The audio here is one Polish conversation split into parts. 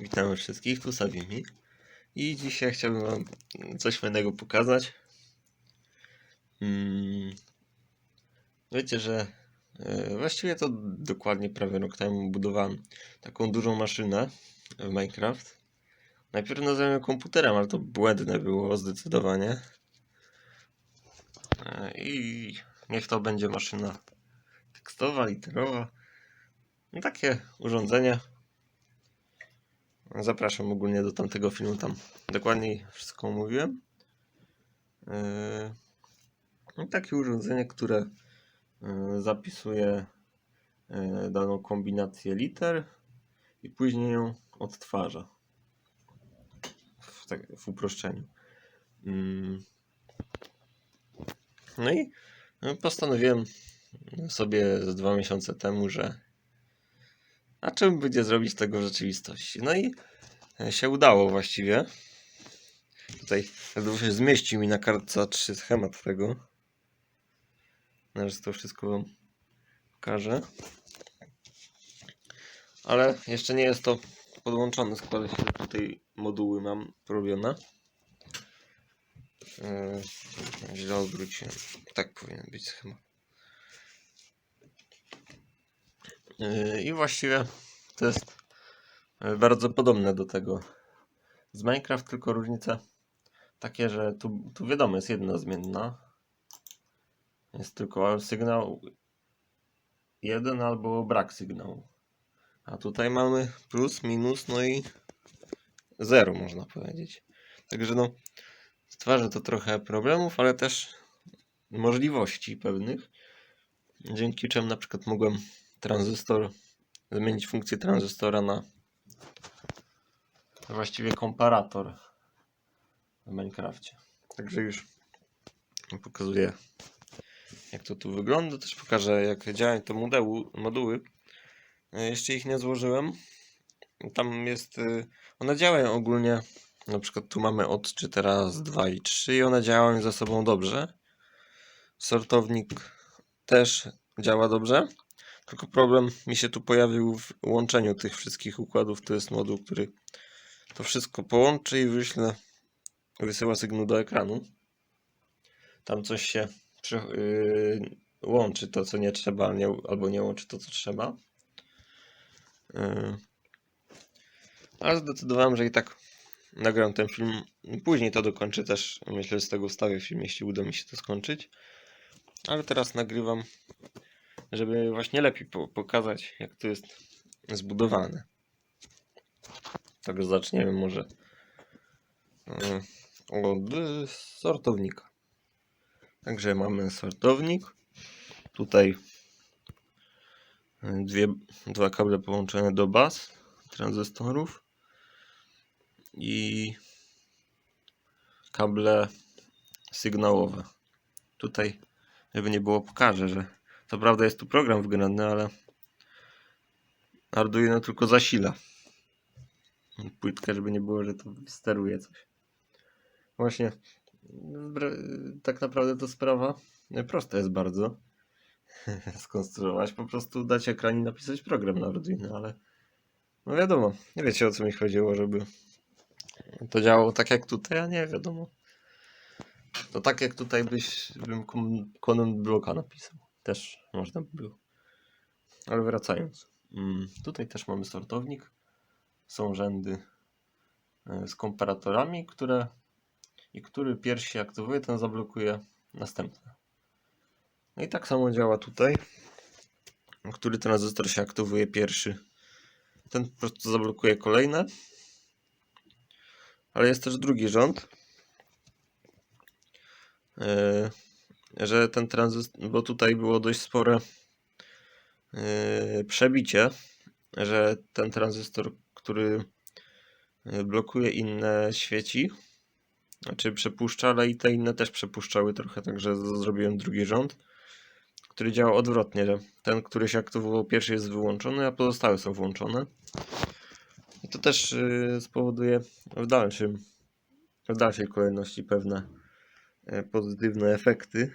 Witam wszystkich, tu Savimi. I dzisiaj chciałbym Wam coś fajnego pokazać. Mm, Wiecie, że e, właściwie to dokładnie prawie rok temu budowałem taką dużą maszynę w Minecraft. Najpierw nazwałem ją komputerem, ale to błędne było zdecydowanie. E, I niech to będzie maszyna tekstowa, literowa. No, takie urządzenie. Zapraszam ogólnie do tamtego filmu, tam dokładniej wszystko mówiłem. Yy, no, takie urządzenie, które yy, zapisuje yy, daną kombinację liter i później ją odtwarza. W, tak, w uproszczeniu. Mm. No i no, postanowiłem sobie z dwa miesiące temu, że a czym będzie zrobić tego w rzeczywistości? No i e, się udało właściwie. Tutaj się zmieścił mi na kartce A3 schemat tego. Zaraz to wszystko wam pokażę. Ale jeszcze nie jest to podłączone, skoro się tutaj moduły mam porobione. Yy, źle odwróciłem. Tak powinien być schemat. Yy, I właściwie to jest yy, bardzo podobne do tego z Minecraft, tylko różnica takie, że tu, tu wiadomo jest jedna zmienna. Jest tylko sygnał jeden albo brak sygnału. A tutaj mamy plus, minus, no i zero można powiedzieć. Także no stwarza to trochę problemów, ale też możliwości pewnych, dzięki czemu na przykład mogłem tranzystor, zmienić funkcję tranzystora na właściwie komparator w Minecrafcie. Także już pokazuję jak to tu wygląda. Też pokażę jak działają te moduły. moduły. E, Jeszcze ich nie złożyłem. Tam jest, y, one działają ogólnie, na przykład tu mamy odczyt teraz 2 i 3 i one działają ze sobą dobrze. Sortownik też działa dobrze. Tylko problem mi się tu pojawił w łączeniu tych wszystkich układów. To jest moduł, który to wszystko połączy i wyśle, wysyła sygnał do ekranu. Tam coś się yy, łączy to, co nie trzeba, nie, albo nie łączy to, co trzeba. Yy. Ale zdecydowałem, że i tak nagram ten film. Później to dokończę też. Myślę, że z tego wstawię film, jeśli uda mi się to skończyć. Ale teraz nagrywam żeby właśnie lepiej po pokazać, jak to jest zbudowane. Także zaczniemy może e, od sortownika. Także mamy sortownik. Tutaj dwie, dwa kable połączone do baz tranzystorów i kable sygnałowe. Tutaj, żeby nie było, pokażę, że co prawda jest tu program wgrany, ale Arduino tylko zasila płytkę, żeby nie było, że to steruje coś. Właśnie, tak naprawdę to sprawa prosta jest bardzo skonstruować. Po prostu dać ekran i napisać program na Arduino, ale no wiadomo, nie wiecie o co mi chodziło, żeby to działało tak jak tutaj, a nie wiadomo. To tak jak tutaj byś, bym konon bloka napisał też można by było. Ale wracając. Mm, tutaj też mamy sortownik. Są rzędy e, z komparatorami, które i który pierwszy się aktywuje, ten zablokuje następne. No i tak samo działa tutaj. Który tranzystor się aktywuje pierwszy, ten po prostu zablokuje kolejne. Ale jest też drugi rząd. Yy, że ten tranzystor, bo tutaj było dość spore yy, przebicie, że ten tranzystor, który yy, blokuje inne świeci, znaczy przepuszcza, ale i te inne też przepuszczały trochę, także zrobiłem drugi rząd, który działa odwrotnie, że ten, który się aktywował pierwszy jest wyłączony, a pozostałe są włączone. I to też yy, spowoduje w dalszym, w dalszej kolejności pewne pozytywne efekty.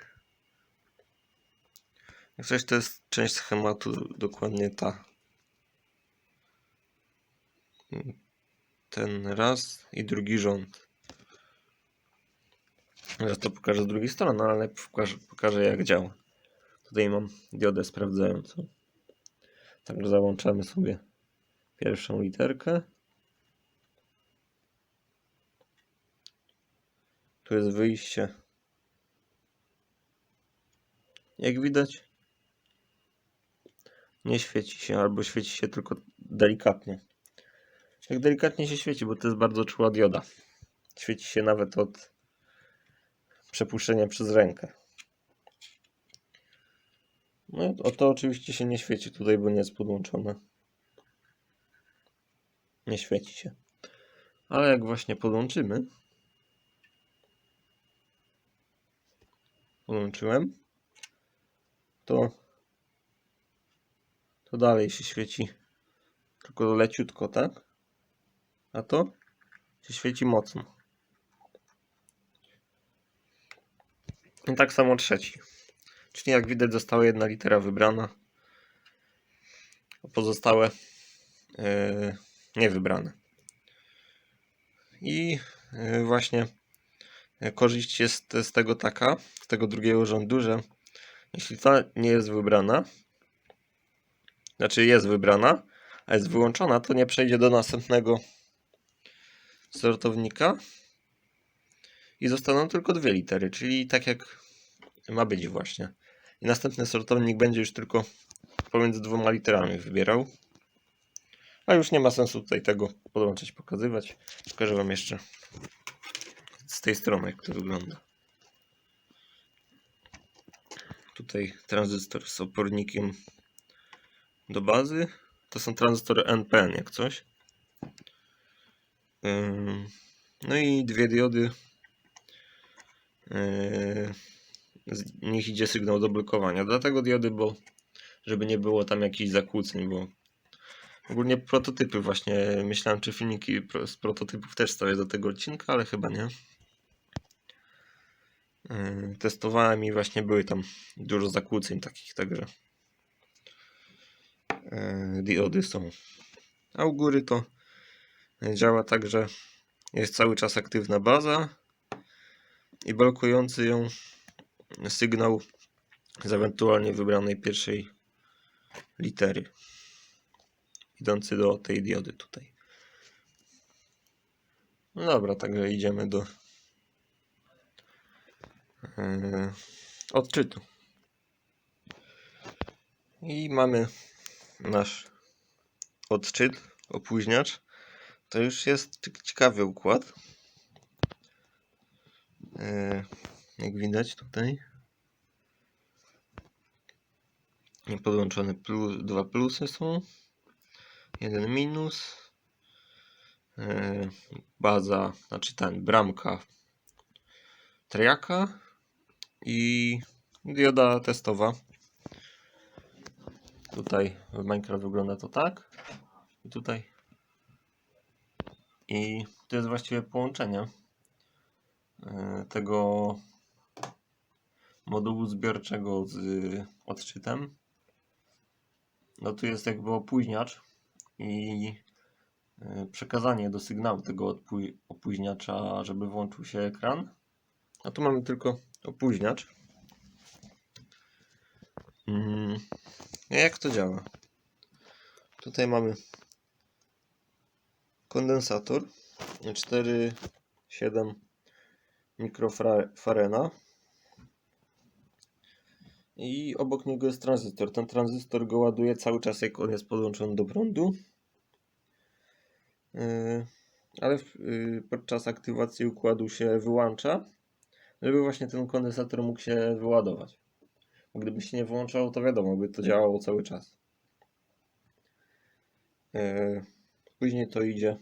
Jak coś to jest część schematu, dokładnie ta. ten raz i drugi rząd. Teraz to pokażę z drugiej strony, ale pokażę, pokażę jak działa. Tutaj mam diodę sprawdzającą. Także załączamy sobie pierwszą literkę. Tu jest wyjście. Jak widać, nie świeci się, albo świeci się tylko delikatnie. Jak delikatnie się świeci, bo to jest bardzo czuła dioda. Świeci się nawet od przepuszczenia przez rękę. No o to oczywiście się nie świeci tutaj, bo nie jest podłączone. Nie świeci się. Ale jak właśnie podłączymy, podłączyłem, to, to dalej się świeci tylko leciutko, tak? A to się świeci mocno. I tak samo trzeci. Czyli jak widać została jedna litera wybrana, pozostałe yy, niewybrane. I yy, właśnie yy, korzyść jest z tego taka, z tego drugiego rządu, że jeśli ta nie jest wybrana, znaczy jest wybrana, a jest wyłączona, to nie przejdzie do następnego sortownika i zostaną tylko dwie litery, czyli tak jak ma być właśnie. I następny sortownik będzie już tylko pomiędzy dwoma literami wybierał. A już nie ma sensu tutaj tego podłączać, pokazywać. Pokażę Wam jeszcze z tej strony, jak to wygląda. Tutaj tranzystor z opornikiem do bazy. To są tranzystory NPN, jak coś. No i dwie diody. Yy, Z nich idzie sygnał do blokowania. Dlatego diody, bo żeby nie było tam jakichś zakłóceń, bo ogólnie prototypy właśnie, myślałem czy filmiki z prototypów też stawiać do tego odcinka, ale chyba nie. Yy, Testowałem i właśnie były tam dużo zakłóceń takich, także diody są. A u góry to działa tak, że jest cały czas aktywna baza i blokujący ją sygnał z ewentualnie wybranej pierwszej litery idący do tej diody tutaj. No dobra, także idziemy do yy, odczytu. I mamy nasz odczyt, opóźniacz. To już jest cie- ciekawy układ. Yy, jak widać tutaj. Podłączone plus, dwa plusy są. Jeden minus. Yy, baza, znaczy ten, bramka triaka i dioda testowa. Tutaj w Minecraft wygląda to tak. I tutaj. I to jest właściwie połączenie yy, tego modułu zbiorczego z odczytem. No tu jest jakby opóźniacz i yy, przekazanie do sygnału tego opóźniacza, żeby włączył się ekran. A tu mamy tylko opóźniacz. Mm, jak to działa? Tutaj mamy kondensator 4,7 mikrofarena i obok niego jest tranzystor. Ten tranzystor go ładuje cały czas, jak on jest podłączony do prądu. Yy, Ale yy, podczas aktywacji układu się wyłącza, żeby właśnie ten kondensator mógł się wyładować. Gdyby się nie wyłączało, to wiadomo, by to działało cały czas. Yy, Później to idzie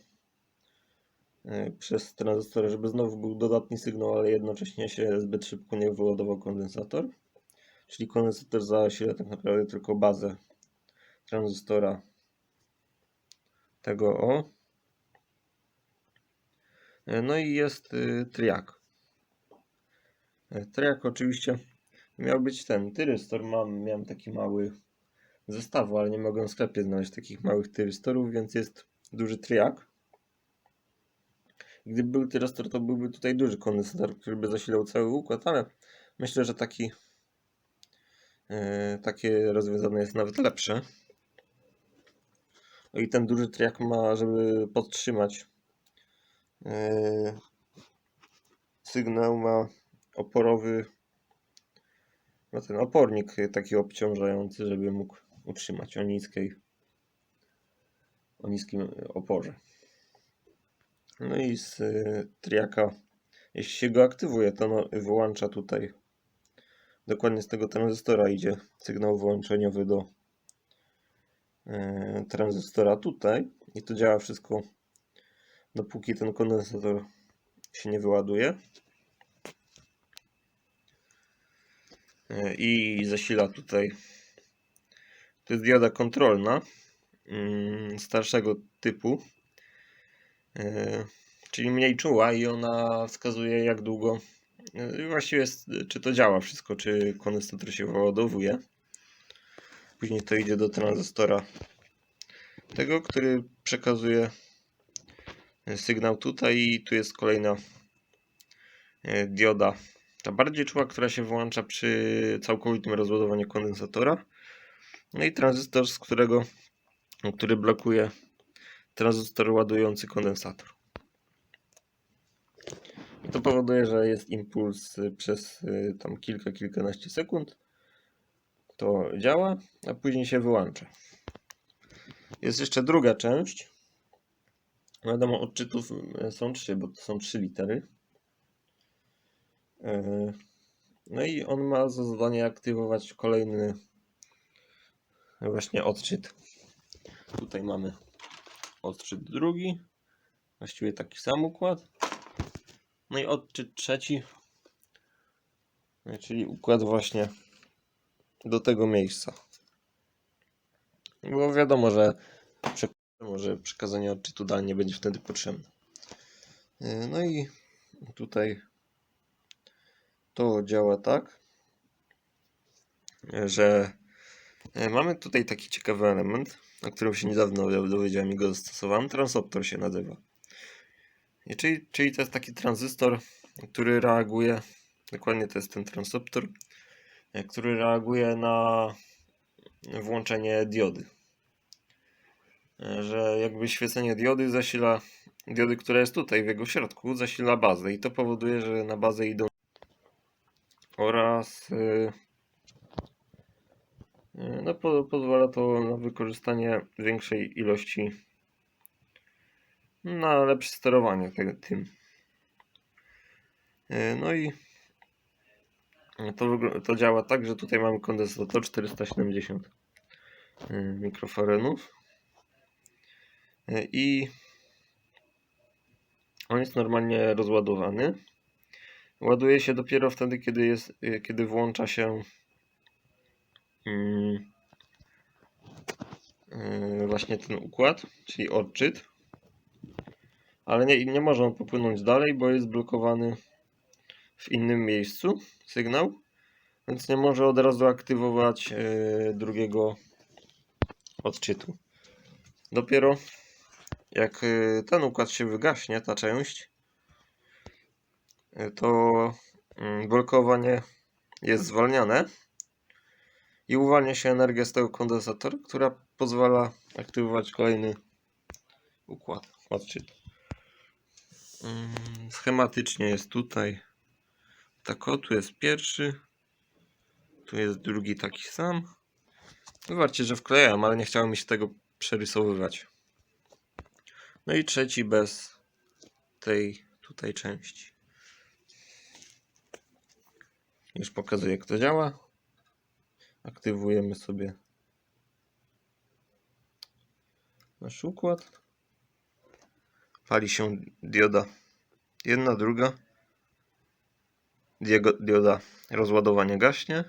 yy, przez tranzystor, żeby znowu był dodatni sygnał, ale jednocześnie się zbyt szybko nie wyładował kondensator. Czyli kondensator zasila tak naprawdę tylko bazę tranzystora tego o. Yy, No i jest yy, triak. Triak oczywiście miał być ten tyrystor. Mam, miałem taki mały zestawu, ale nie mogłem w sklepie znaleźć takich małych tyrystorów, więc jest duży triak. Gdyby był tyrostor, to byłby tutaj duży kondensator, który by zasilał cały układ, ale myślę, że taki e, takie rozwiązanie jest nawet lepsze. No i ten duży triak ma, żeby podtrzymać e, sygnał, ma oporowy, ma ten opornik taki obciążający, żeby mógł utrzymać o niskiej, o niskim oporze. No i z y, triaka, jeśli się go aktywuje, to no, wyłącza tutaj, dokładnie z tego tranzystora idzie sygnał wyłączeniowy do y, tranzystora tutaj i to działa wszystko dopóki ten kondensator się nie wyładuje. I zasila tutaj. To jest dioda kontrolna mm, starszego typu Yy, czyli mniej czuła i ona wskazuje jak długo yy, właściwie jest, czy to działa wszystko, czy kondensator się wyładowuje. Później to idzie do tranzystora tego, który przekazuje sygnał tutaj i tu jest kolejna dioda, ta bardziej czuła, która się wyłącza przy całkowitym rozładowaniu kondensatora. No i tranzystor, z którego, który blokuje tranzystor ładujący kondensator. I to powoduje, że jest impuls y, przez y, tam kilka, kilkanaście sekund. To działa, a później się wyłącza. Jest jeszcze druga część. Wiadomo, odczytów y, są trzy, bo to są trzy litery. No i on ma za zadanie aktywować kolejny właśnie odczyt. Tutaj mamy odczyt drugi, właściwie taki sam układ. No i odczyt trzeci, czyli układ właśnie do tego miejsca. Bo wiadomo, że przekazanie odczytu dalej nie będzie wtedy potrzebne. No i tutaj to działa tak, że mamy tutaj taki ciekawy element o którym się niedawno dowiedziałem i go zastosowałem. Transoptor się nazywa. I czyli, czyli to jest taki tranzystor, który reaguje, dokładnie to jest ten transoptor, e, który reaguje na włączenie diody. E, że jakby świecenie diody zasila, diody, która jest tutaj w jego środku, zasila bazę i to powoduje, że na bazę idą oraz yy, no, po, pozwala to na wykorzystanie większej ilości, na lepsze sterowanie tego, tym. E, no i to, to działa tak, że tutaj mamy kondensator 470 e, mikrofarenów i on jest normalnie rozładowany. Ładuje się dopiero wtedy, kiedy, jest, kiedy włącza się Mm. Yy, właśnie ten układ, czyli odczyt. Ale nie, nie może on popłynąć dalej, bo jest blokowany w innym miejscu sygnał, więc nie może od razu aktywować yy, drugiego odczytu. Dopiero jak ten układ się wygaśnie, ta część, to mm, blokowanie jest zwalniane i uwalnia się energia z tego kondensatora, która pozwala aktywować kolejny układ. Mm, schematycznie jest tutaj tak o, tu jest pierwszy, tu jest drugi taki sam. Wybaczcie, że wklejam, ale nie chciałem mi się tego przerysowywać. No i trzeci bez tej tutaj części. Już pokazuję, jak to działa aktywujemy sobie nasz układ. Pali się dioda jedna, druga. Dioda rozładowanie gaśnie.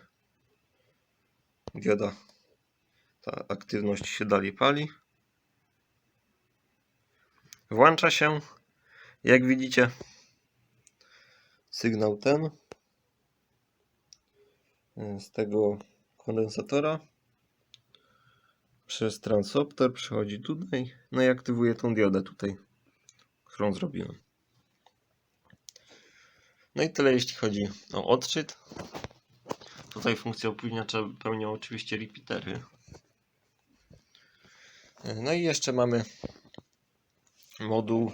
Dioda ta aktywność się dalej pali. Włącza się, jak widzicie, sygnał ten z tego kondensatora przez transopter przechodzi tutaj, no i aktywuje tą diodę tutaj, którą zrobiłem. No i tyle jeśli chodzi o odczyt. Tutaj funkcję opóźniacza pełnią oczywiście repeatery. No i jeszcze mamy moduł,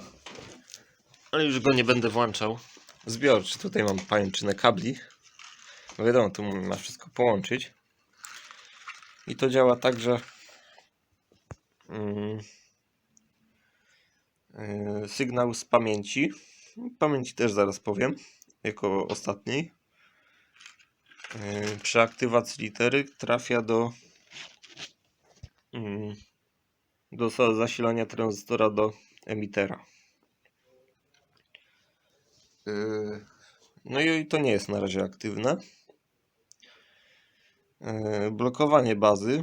ale już go nie będę włączał. Zbiorczy. Tutaj mam pajęczynę kabli. No wiadomo, tu ma wszystko połączyć. I to działa tak, że mm, yy, sygnał z pamięci, pamięci też zaraz powiem, jako ostatniej, yy, przy aktywacji litery trafia do mm, do za- zasilania tranzystora do emitera. Yy, No i to nie jest na razie aktywne. Yy, Blokowanie bazy,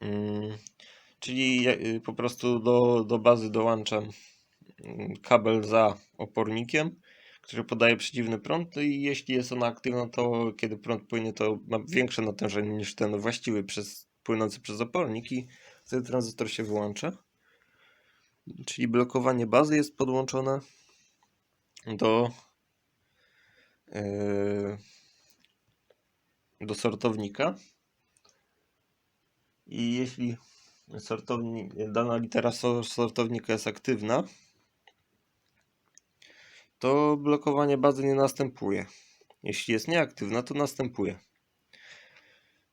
mm, czyli yy, po prostu do, do bazy dołączam mm, kabel za opornikiem, który podaje przeciwny prąd i jeśli jest ona aktywna, to kiedy prąd płynie, to ma większe natężenie niż ten właściwy przez, płynący przez opornik i wtedy tranzystor się wyłącza. Czyli blokowanie bazy jest podłączone do yy, do sortownika i jeśli sortowni, dana litera so- sortownika jest aktywna, to blokowanie bazy nie następuje. Jeśli jest nieaktywna, to następuje.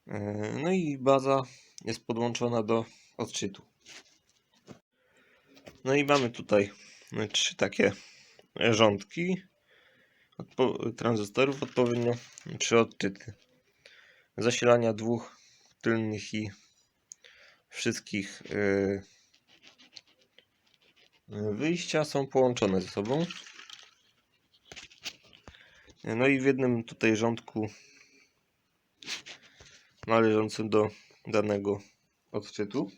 Yy, No i baza jest podłączona do odczytu. No i mamy tutaj y, trzy takie rządki tranzystorów, odpowiednio trzy odczyty. Zasilania dwóch tylnych i wszystkich y, y, wyjścia są połączone ze sobą. No i w jednym tutaj rządku należącym do danego odczytu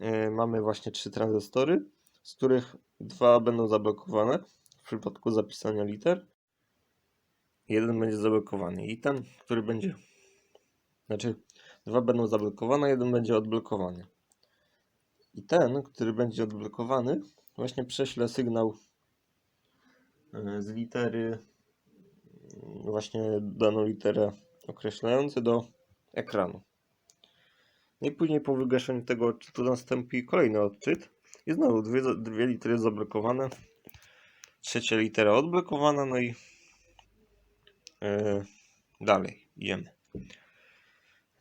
yy, mamy właśnie trzy tranzystory, z których dwa będą zablokowane w przypadku zapisania liter. Jeden będzie zablokowany i ten, który będzie, znaczy dwa będą zablokowane, jeden będzie odblokowany. I ten, który będzie odblokowany, właśnie prześle sygnał yy, z litery, yy, właśnie daną literę określający do ekranu. No i później po wygaszeniu tego odczytu nastąpi kolejny odczyt. I znowu dwie, dwie litery zablokowane. Trzecia litera odblokowana, no i e, dalej idziemy.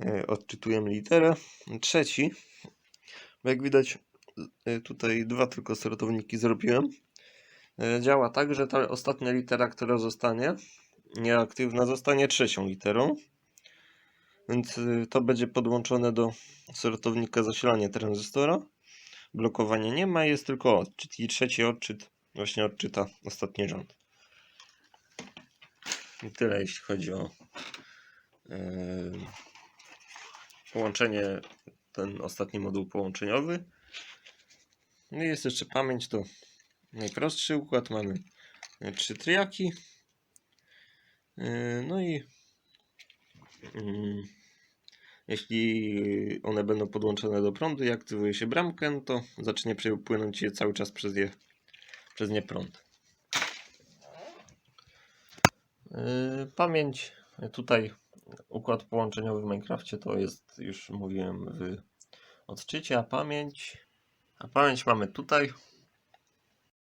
E, odczytujemy literę. Trzeci, jak widać e, tutaj dwa tylko sortowniki zrobiłem. E, działa tak, że ta ostatnia litera, która zostanie nieaktywna, zostanie trzecią literą. Więc to będzie podłączone do sortownika zasilania tranzystora. Blokowania nie ma, jest tylko odczyt. I trzeci odczyt właśnie odczyta ostatni rząd. I tyle jeśli chodzi o yy, połączenie, ten ostatni moduł połączeniowy. No i jest jeszcze pamięć, to najprostszy układ. Mamy y, trzy triaki. Yy, no i Mm, Jeśli one będą podłączone do prądu i aktywuje się bramkę, no to zacznie płynąć je cały czas przez, je, przez nie prąd. Yy, Pamięć, tutaj układ połączeniowy w Minecrafcie to jest, już mówiłem w odczycie, a pamięć, a pamięć mamy tutaj.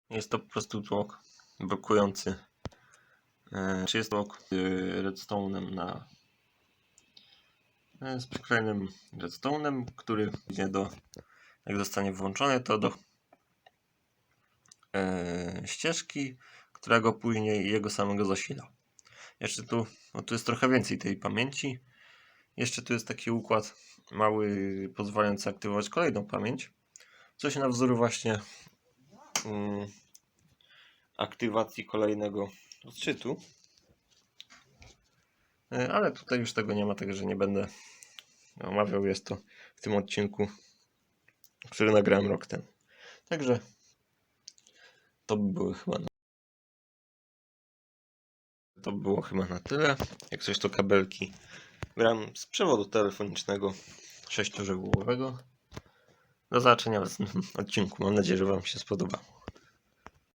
Jest to po prostu tłok blokujący, yy, czy jest tłok yy, redstone'em na z przyklejnym redstone'em, który idzie do, jak zostanie włączony, to do ścieżki, która go później jego samego zasila. Jeszcze tu, no tu jest trochę więcej tej pamięci. Jeszcze tu jest taki układ mały, pozwalający aktywować kolejną pamięć. Coś na wzór właśnie mm, aktywacji kolejnego odczytu. E, Ale tutaj już tego nie ma, także nie będę omawiał. Jest to w tym odcinku, który nagrałem rok temu. Także to by były chyba. To by było chyba na tyle. Jak coś to kabelki gram z przewodu telefonicznego sześciożegłowego. Do zobaczenia w następnym odcinku. Mam nadzieję, że Wam się spodobało.